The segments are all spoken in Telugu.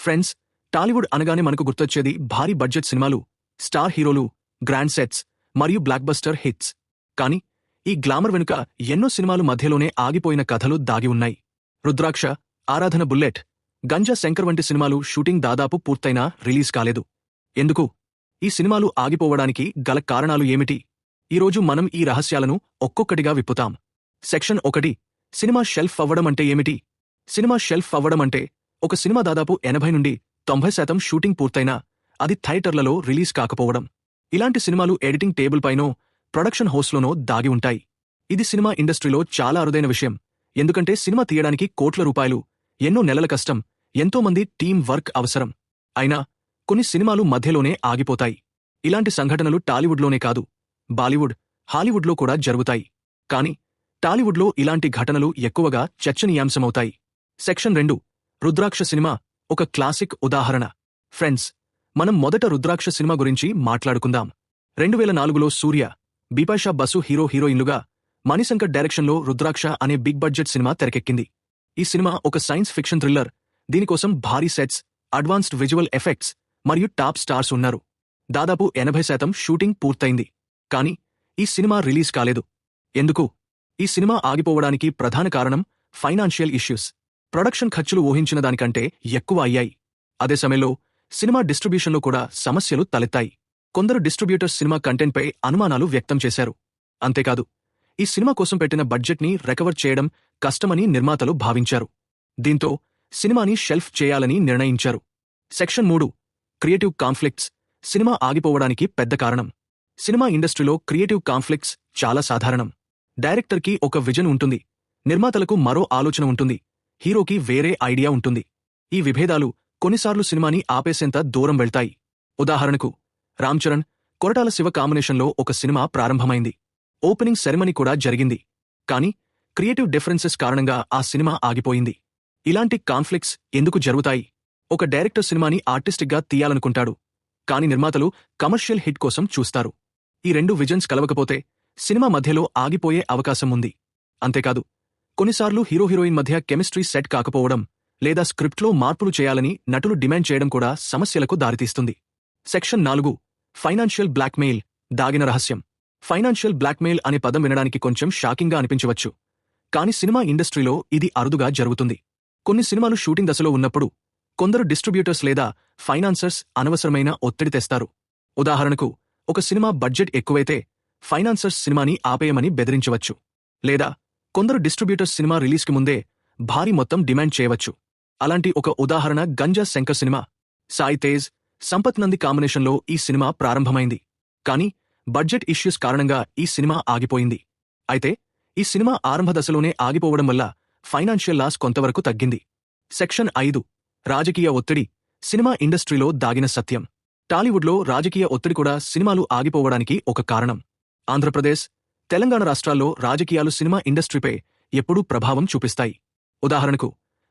ఫ్రెండ్స్ టాలీవుడ్ అనగానే మనకు గుర్తొచ్చేది భారీ బడ్జెట్ సినిమాలు స్టార్ హీరోలు గ్రాండ్ సెట్స్ మరియు బ్లాక్బస్టర్ హిట్స్. కానీ ఈ గ్లామర్ వెనుక ఎన్నో సినిమాలు మధ్యలోనే ఆగిపోయిన కథలు దాగి ఉన్నాయి. రుద్రాక్ష ఆరాధన బుల్లెట్ గంజా శంకర్ వంటి సినిమాలు షూటింగ్ దాదాపు పూర్తయినా రిలీజ్ కాలేదు. ఎందుకు? ఈ సినిమాలు ఆగిపోవడానికి గల కారణాలు ఏమిటి? ఈరోజు మనం ఈ రహస్యాలను ఒక్కొక్కటిగా విప్పుతాం. సెక్షన్ ఒకటి సినిమా షెల్ఫ్ అవ్వడం అంటే ఏమిటి? సినిమా షెల్ఫ్ అవ్వడం అంటే ఒక సినిమా దాదాపు ఎనభై నుండి తొంభై శాతం షూటింగ్ పూర్తయినా అది థియేటర్లలో రిలీజ్ కాకపోవడం. ఇలాంటి సినిమాలు ఎడిటింగ్ టేబుల్ పైనో ప్రొడక్షన్ హౌస్లోనో దాగి ఉంటాయి. ఇది సినిమా ఇండస్ట్రీలో చాలా అరుదైన విషయం. ఎందుకంటే సినిమా తీయడానికి కోట్ల రూపాయలు ఎన్నో నెలల కష్టం ఎంతో మంది టీం వర్క్ అవసరం. అయినా కొన్ని సినిమాలు మధ్యలోనే ఆగిపోతాయి. ఇలాంటి సంఘటనలు టాలీవుడ్లోనే కాదు బాలీవుడ్ హాలీవుడ్లో కూడా జరుగుతాయి. కాని టాలీవుడ్లో ఇలాంటి ఘటనలు ఎక్కువగా చర్చనీయాంశమవుతాయి. సెక్షన్ రెండు రుద్రాక్ష సినిమా ఒక క్లాసిక్ ఉదాహరణ. ఫ్రెండ్స్ మనం మొదట రుద్రాక్ష సినిమా గురించి మాట్లాడుకుందాం. రెండు వేల నాలుగులో సూర్య బిపాషా బసు హీరో హీరోయిన్లుగా మణిశంకర్ డైరెక్షన్లో రుద్రాక్ష అనే బిగ్ బడ్జెట్ సినిమా తెరకెక్కింది. ఈ సినిమా ఒక సైన్స్ ఫిక్షన్ థ్రిల్లర్ దీనికోసం భారీ సెట్స్ అడ్వాన్స్డ్ విజువల్ ఎఫెక్ట్స్ మరియు టాప్ స్టార్స్ ఉన్నారు. దాదాపు ఎనభై శాతం షూటింగ్ పూర్తయింది. కానీ ఈ సినిమా రిలీజ్ కాలేదు. ఎందుకు? ఈ సినిమా ఆగిపోవడానికి ప్రధాన కారణం ఫైనాన్షియల్ ఇష్యూస్. ప్రొడక్షన్ ఖర్చులు ఊహించిన దానికంటే ఎక్కువ అయ్యాయి. అదే సమయంలో సినిమా డిస్ట్రిబ్యూషన్లో కూడా సమస్యలు తలెత్తాయి. కొందరు డిస్ట్రిబ్యూటర్స్ సినిమా కంటెంట్పై అనుమానాలు వ్యక్తం చేశారు. అంతేకాదు ఈ సినిమా కోసం పెట్టిన బడ్జెట్ని రికవర్ చేయడం కష్టమని నిర్మాతలు భావించారు. దీంతో సినిమాని షెల్ఫ్ చేయాలని నిర్ణయించారు. సెక్షన్ మూడు క్రియేటివ్ కాన్ఫ్లిక్ట్స్ సినిమా ఆగిపోవడానికి పెద్ద కారణం. సినిమా ఇండస్ట్రీలో క్రియేటివ్ కాన్ఫ్లిక్ట్స్ చాలా సాధారణం. డైరెక్టర్కి ఒక విజన్ ఉంటుంది. నిర్మాతలకు మరో ఆలోచన ఉంటుంది. హీరోకి వేరే ఐడియా ఉంటుంది. ఈ విభేదాలు కొన్నిసార్లు సినిమాని ఆపేసేంత దూరం వెళ్తాయి. ఉదాహరణకు రామ్ చరణ్ కొరటాల శివ కాంబినేషన్లో ఒక సినిమా ప్రారంభమైంది. ఓపెనింగ్ సెరమనీ కూడా జరిగింది. కానీ క్రియేటివ్ డిఫరెన్సెస్ కారణంగా ఆ సినిమా ఆగిపోయింది. ఇలాంటి కాన్ఫ్లిక్ట్స్ ఎందుకు జరుగుతాయి? ఒక డైరెక్టర్ సినిమాని ఆర్టిస్టిక్గా తీయాలనుకుంటాడు. కాని నిర్మాతలు కమర్షియల్ హిట్ కోసం చూస్తారు. ఈ రెండు విజన్స్ కలవకపోతే సినిమా మధ్యలో ఆగిపోయే అవకాశం ఉంది. అంతేకాదు కొన్నిసార్లు హీరో హీరోయిన్ మధ్య కెమిస్ట్రీ సెట్ కాకపోవడం లేదా స్క్రిప్ట్లో మార్పులు చేయాలని నటులు డిమాండ్ చేయడం కూడా సమస్యలకు దారితీస్తుంది. సెక్షన్ నాలుగు ఫైనాన్షియల్ బ్లాక్మెయిల్ దాగిన రహస్యం. ఫైనాన్షియల్ బ్లాక్మెయిల్ అనే పదం వినడానికి కొంచెం షాకింగ్గా అనిపించవచ్చు. కాని సినిమా ఇండస్ట్రీలో ఇది అరుదుగా జరుగుతుంది. కొన్ని సినిమాలు షూటింగ్ దశలో ఉన్నప్పుడు కొందరు డిస్ట్రిబ్యూటర్స్ లేదా ఫైనాన్సర్స్ అనవసరమైన ఒత్తిడి తెస్తారు. ఉదాహరణకు ఒక సినిమా బడ్జెట్ ఎక్కువైతే ఫైనాన్సర్స్ సినిమాని ఆపేయమని బెదిరించవచ్చు. లేదా కొందరు డిస్ట్రిబ్యూటర్స్ సినిమా రిలీజ్కి ముందే భారీ మొత్తం డిమాండ్ చేయవచ్చు. అలాంటి ఒక ఉదాహరణ గంజా శంకర్ సినిమా. సాయి తేజ్ సంపత్ నంది కాంబినేషన్లో ఈ సినిమా ప్రారంభమైంది. కానీ బడ్జెట్ ఇష్యూస్ కారణంగా ఈ సినిమా ఆగిపోయింది. అయితే ఈ సినిమా ఆరంభ దశలోనే ఆగిపోవడం వల్ల ఫైనాన్షియల్ లాస్ కొంతవరకు తగ్గింది. సెక్షన్ ఐదు రాజకీయ ఒత్తిడి సినిమా ఇండస్ట్రీలో దాగిన సత్యం. టాలీవుడ్లో రాజకీయ ఒత్తిడి కూడా సినిమాలు ఆగిపోవడానికి ఒక కారణం. ఆంధ్రప్రదేశ్ తెలంగాణ రాష్ట్రాల్లో రాజకీయాలు సినిమా ఇండస్ట్రీపై ఎప్పుడూ ప్రభావం చూపిస్తాయి. ఉదాహరణకు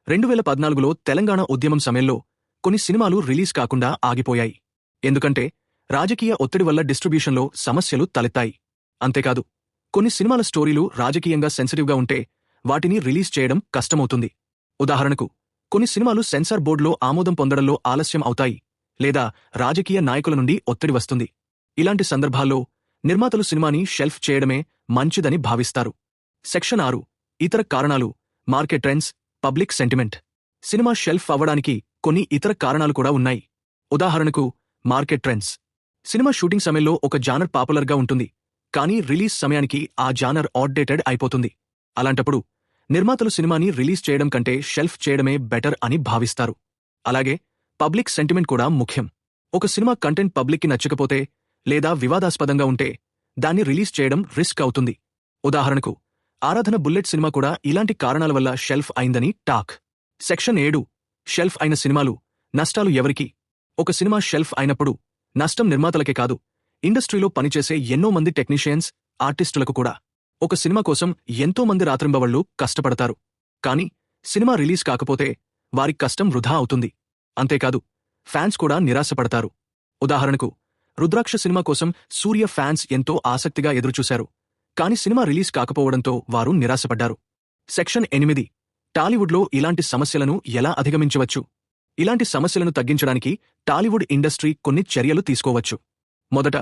రెండు వేల పద్నాలుగులో తెలంగాణ ఉద్యమం సమయంలో కొన్ని సినిమాలు రిలీజ్ కాకుండా ఆగిపోయాయి. ఎందుకంటే రాజకీయ ఒత్తిడి వల్ల డిస్ట్రిబ్యూషన్లో సమస్యలు తలెత్తాయి. అంతేకాదు కొన్ని సినిమాల స్టోరీలు రాజకీయంగా సెన్సిటివ్గా ఉంటే వాటిని రిలీజ్ చేయడం కష్టమవుతుంది. ఉదాహరణకు కొన్ని సినిమాలు సెన్సార్ బోర్డులో ఆమోదం పొందడంలో ఆలస్యం అవుతాయి లేదా రాజకీయ నాయకుల నుండి ఒత్తిడి వస్తుంది. ఇలాంటి సందర్భాల్లో నిర్మాతలు సినిమాని షెల్ఫ్ చేయడమే మంచిదని భావిస్తారు. సెక్షన్ ఆరు ఇతర కారణాలు market trends public sentiment. Cinema shelf అవ్వడానికి కొన్ని ఇతర కారణాలు కూడా ఉన్నాయి. ఉదాహరణకు మార్కెట్ ట్రెండ్స్. సినిమా షూటింగ్ సమయంలో ఒక జానర్ పాపులర్గా ఉంటుంది కానీ రిలీజ్ సమయానికి ఆ జానర్ ఆడ్డేటెడ్ అయిపోతుంది. అలాంటప్పుడు నిర్మాతలు సినిమాని రిలీజ్ చేయడం కంటే షెల్ఫ్ చేయడమే బెటర్ అని భావిస్తారు. అలాగే పబ్లిక్ సెంటిమెంట్ కూడా ముఖ్యం. ఒక సినిమా కంటెంట్ పబ్లిక్కి నచ్చకపోతే లేదా వివాదాస్పదంగా ఉంటే దాన్ని రిలీజ్ చేయడం రిస్క్ అవుతుంది. ఉదాహరణకు ఆరాధన బుల్లెట్ సినిమా కూడా ఇలాంటి కారణాల వల్ల షెల్ఫ్ అయిందని టాక్. సెక్షన్ ఏడు షెల్ఫ్ అయిన సినిమాలు నష్టాలు ఎవరికి? ఒక సినిమా షెల్ఫ్ అయినప్పుడు నష్టం నిర్మాతలకే కాదు ఇండస్ట్రీలో పనిచేసే ఎన్నో మంది టెక్నీషియన్స్ ఆర్టిస్టులకు కూడా. ఒక సినిమా కోసం ఎంతో మంది రాత్రింబవళ్ళు కష్టపడతారు. కాని సినిమా రిలీజ్ కాకపోతే వారి కష్టం వృధా అవుతుంది. అంతేకాదు ఫ్యాన్స్ కూడా నిరాశపడతారు. ఉదాహరణకు రుద్రాక్ష సినిమా కోసం సూర్య ఫ్యాన్స్ ఎంతో ఆసక్తిగా ఎదురుచూశారు. కాని సినిమా రిలీజ్ కాకపోవడంతో వారు నిరాశపడ్డారు. సెక్షన్ ఎనిమిది. టాలీవుడ్లో ఇలాంటి సమస్యలను ఎలా అధిగమించవచ్చు? ఇలాంటి సమస్యలను తగ్గించడానికి టాలీవుడ్ ఇండస్ట్రీ కొన్ని చర్యలు తీసుకోవచ్చు. మొదట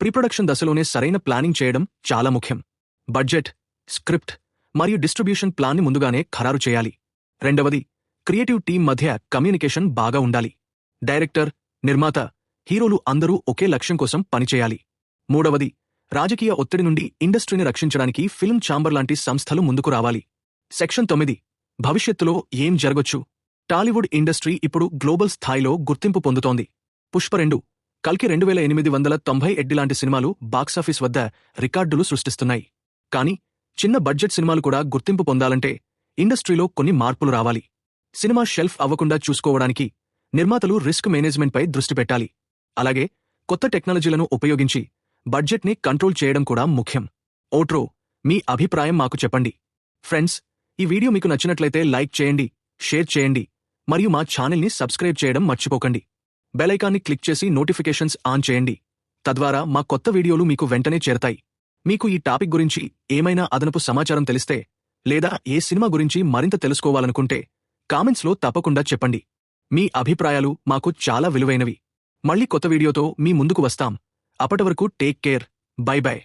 ప్రీప్రొడక్షన్ దశలోనే సరైన ప్లానింగ్ చేయడం చాలా ముఖ్యం. బడ్జెట్ స్క్రిప్ట్ మరియు డిస్ట్రిబ్యూషన్ ప్లాన్ని ముందుగానే ఖరారు చేయాలి. రెండవది క్రియేటివ్ టీం మధ్య కమ్యూనికేషన్ బాగా ఉండాలి. డైరెక్టర్ నిర్మాత హీరోలు అందరూ ఒకే లక్ష్యం కోసం పనిచేయాలి. మూడవది రాజకీయ ఒత్తిడి నుండి ఇండస్ట్రీని రక్షించడానికి ఫిల్మ్ ఛాంబర్ లాంటి సంస్థలు ముందుకు రావాలి. సెక్షన్ తొమ్మిది భవిష్యత్తులో ఏం జరగొచ్చు? టాలీవుడ్ ఇండస్ట్రీ ఇప్పుడు గ్లోబల్ స్థాయిలో గుర్తింపు పొందుతోంది. పుష్ప రెండు కల్కి రెండు వేల ఎనిమిది వందల తొంభై ఎడ్డి లాంటి సినిమాలు బాక్సాఫీస్ వద్ద రికార్డులు సృష్టిస్తున్నాయి. కానీ చిన్న బడ్జెట్ సినిమాలు కూడా గుర్తింపు పొందాలంటే ఇండస్ట్రీలో కొన్ని మార్పులు రావాలి. సినిమా షెల్ఫ్ అవ్వకుండా చూసుకోవడానికి నిర్మాతలు రిస్క్ మేనేజ్మెంట్పై దృష్టి పెట్టాలి. అలాగే కొత్త టెక్నాలజీలను ఉపయోగించి బడ్జెట్ని కంట్రోల్ చేయడం కూడా ముఖ్యం. ఓట్రో మీ అభిప్రాయం మాకు చెప్పండి. ఫ్రెండ్స్ ఈ వీడియో మీకు నచ్చినట్లయితే లైక్ చేయండి షేర్ చేయండి మరియు మా ఛానల్ని సబ్స్క్రైబ్ చేయడం మర్చిపోకండి. బెలైకాన్ని క్లిక్ చేసి నోటిఫికేషన్స్ ఆన్ చేయండి. తద్వారా మా కొత్త వీడియోలు మీకు వెంటనే చేరతాయి. మీకు ఈ టాపిక్ గురించి ఏమైనా అదనపు సమాచారం తెలిస్తే లేదా ఏ సినిమా గురించి మరింత తెలుసుకోవాలనుకుంటే కామెంట్స్లో తప్పకుండా చెప్పండి. మీ అభిప్రాయాలు మాకు చాలా విలువైనవి. మళ్ళీ కొత్త వీడియోతో మీ ముందుకు వస్తాం. అప్పటి వరకు టేక్ కేర్. By by.